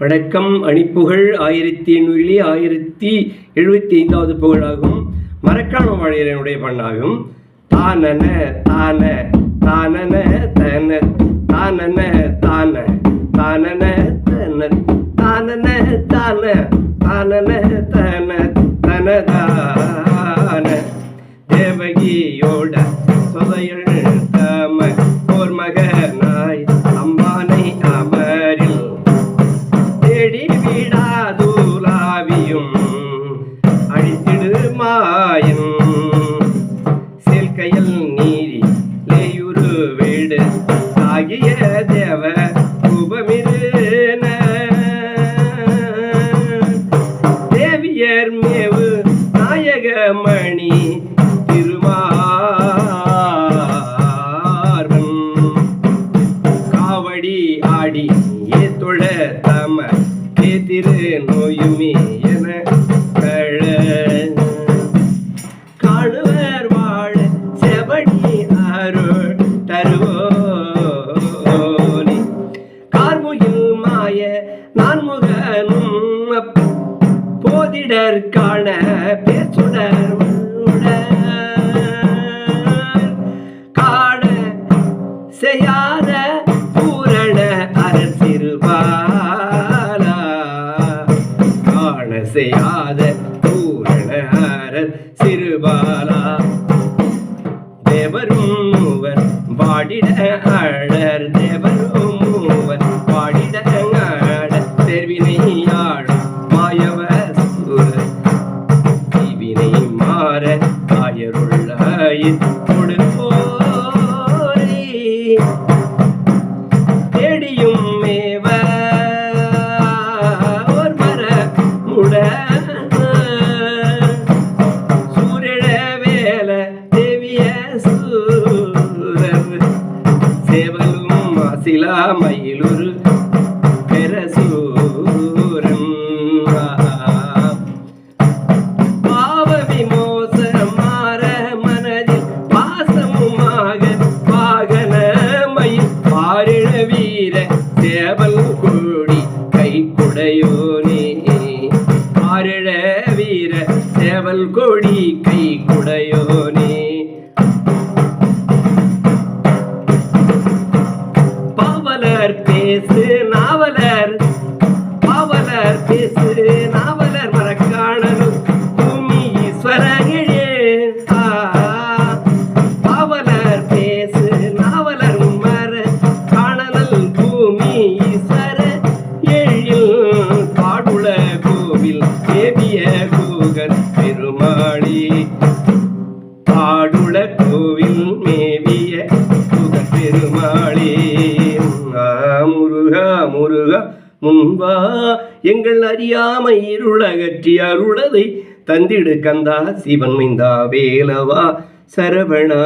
வணக்கம் அணிப்புகழ் ஆயிரத்தி எண்ணூறிலே ஆயிரத்தி எழுபத்தி ஐந்தாவது புகழாகும். மரக்காண வாழையனுடைய பண்ணாகும். தானன தான தானன தன தானன தான தானன தன தானன தான தானன தன தனதான தேவகியோட சொதையள் தம ஓர் மகனாய் செல்கையல் நீரி லேயுரு வீடு ஆகிய தேவ உபமிருன தேவியர் மேவு நாயகமணி திருமார்வன். காவடி ஆடி ஏ தொழ தம ஏத்திரு நோயுமே. போதிடர் காண பேசுடர் காண செய்யாத பூரண அரசிருவாரா காண செய்யாத பூரண அரர் சிறுபாலா தேவரும் மூவர் வாடிட அழர்தே காயருள்ளாயின் கொடுப்போரே தேடியும் மேவ ஒரு மர முட. சூரிட வேல தேவிய சூரர். சேவலும் மாசிலா மயிலுரு வீர சேவல் கோடி கை குடையோனே பாரிழ வீர சேவல் கோடி கை குடையோனே பாவலர் பேசு நாவலர். பாவலர் பேசு நாவலர் முருக முன்பா எங்கள் அறியாமை இருளகற்றி அருளதை தந்திடு கந்தா சிவன் மைந்தா வேலவா சரவணா.